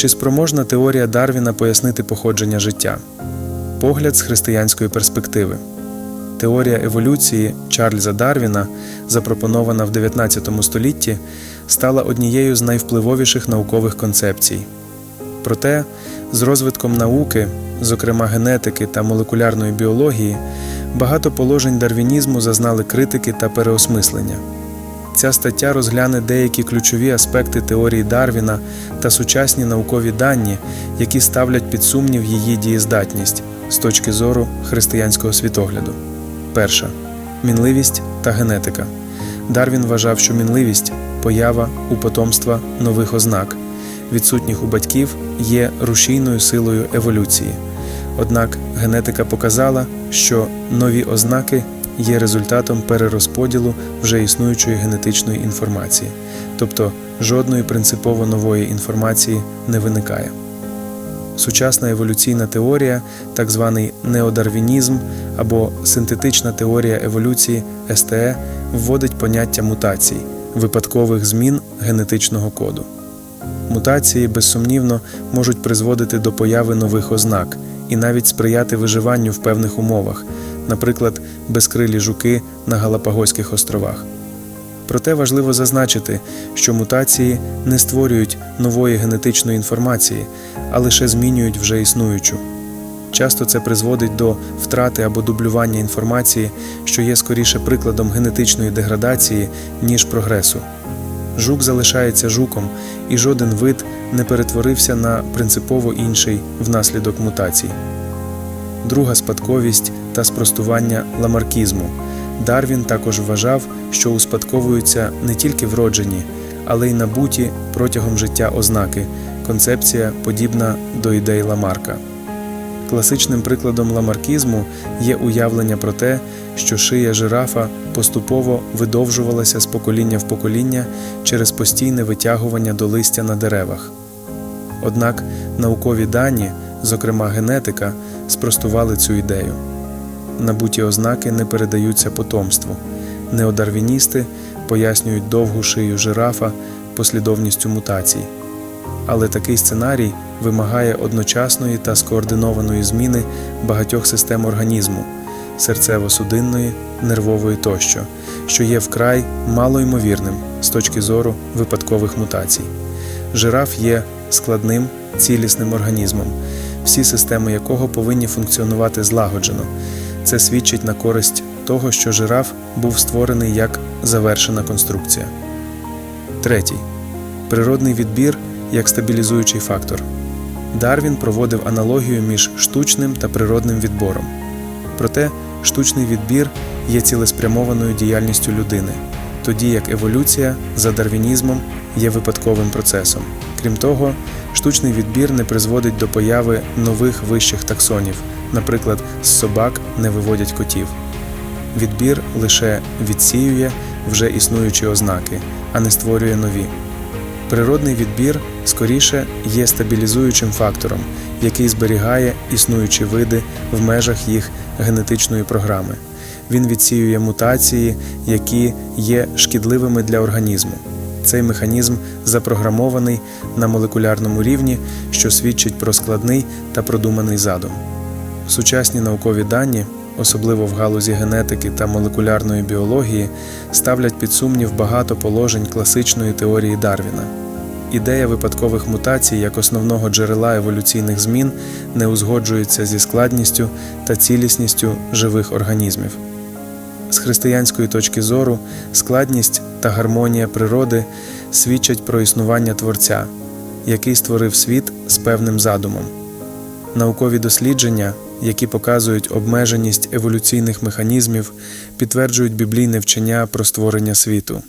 Чи спроможна теорія Дарвіна пояснити походження життя? Погляд з християнської перспективи. Теорія еволюції Чарльза Дарвіна, запропонована в 19 столітті, стала однією з найвпливовіших наукових концепцій. Проте, з розвитком науки, зокрема генетики та молекулярної біології, багато положень дарвінізму зазнали критики та переосмислення. Ця стаття розгляне деякі ключові аспекти теорії Дарвіна та сучасні наукові дані, які ставлять під сумнів її дієздатність з точки зору християнського світогляду. Перша мінливість та генетика. Дарвін вважав, що мінливість поява у потомства нових ознак, відсутніх у батьків, є рушійною силою еволюції. Однак генетика показала, що нові ознаки є результатом перерозподілу вже існуючої генетичної інформації, тобто жодної принципово нової інформації не виникає. Сучасна еволюційна теорія, так званий неодарвінізм або синтетична теорія еволюції СТЕ, вводить поняття мутацій, випадкових змін генетичного коду. Мутації, безсумнівно, можуть призводити до появи нових ознак і навіть сприяти виживанню в певних умовах, наприклад, безкрилі жуки на Галапагоських островах. Проте важливо зазначити, що мутації не створюють нової генетичної інформації, а лише змінюють вже існуючу. Часто це призводить до втрати або дублювання інформації, що є скоріше прикладом генетичної деградації, ніж прогресу. Жук залишається жуком, і жоден вид не перетворився на принципово інший внаслідок мутацій. Друга спадковість та спростування ламаркізму. Дарвін також вважав, що успадковуються не тільки вроджені, але й набуті протягом життя ознаки, концепція подібна до ідей Ламарка. Класичним прикладом ламаркізму є уявлення про те, що шия жирафа поступово видовжувалася з покоління в покоління через постійне витягування до листя на деревах. Однак наукові дані, зокрема генетика, спростували цю ідею. Набуті ознаки не передаються потомству. Неодарвіністи пояснюють довгу шию жирафа послідовністю мутацій. Але такий сценарій вимагає одночасної та скоординованої зміни багатьох систем організму серцево-судинної, нервової тощо, що є вкрай малоймовірним з точки зору випадкових мутацій. Жираф є складним цілісним організмом, всі системи якого повинні функціонувати злагоджено. Це свідчить на користь того, що жираф був створений як завершена конструкція. Третій природний відбір як стабілізуючий фактор. Дарвін проводив аналогію між штучним та природним відбором. Проте штучний відбір є цілеспрямованою діяльністю людини, тоді як еволюція за дарвінізмом є випадковим процесом. Крім того, штучний відбір не призводить до появи нових вищих таксонів, наприклад, з собак не виводять котів. Відбір лише відсіює вже існуючі ознаки, а не створює нові. Природний відбір скоріше є стабілізуючим фактором, який зберігає існуючі види в межах їх генетичної програми. Він відсіює мутації, які є шкідливими для організму. Цей механізм запрограмований на молекулярному рівні, що свідчить про складний та продуманий задум. Сучасні наукові дані, особливо в галузі генетики та молекулярної біології, ставлять під сумнів багато положень класичної теорії Дарвіна. Ідея випадкових мутацій як основного джерела еволюційних змін не узгоджується зі складністю та цілісністю живих організмів. Християнської точки зору, складність та гармонія природи свідчать про існування Творця, який створив світ з певним задумом. Наукові дослідження, які показують обмеженість еволюційних механізмів, підтверджують біблійне вчення про створення світу.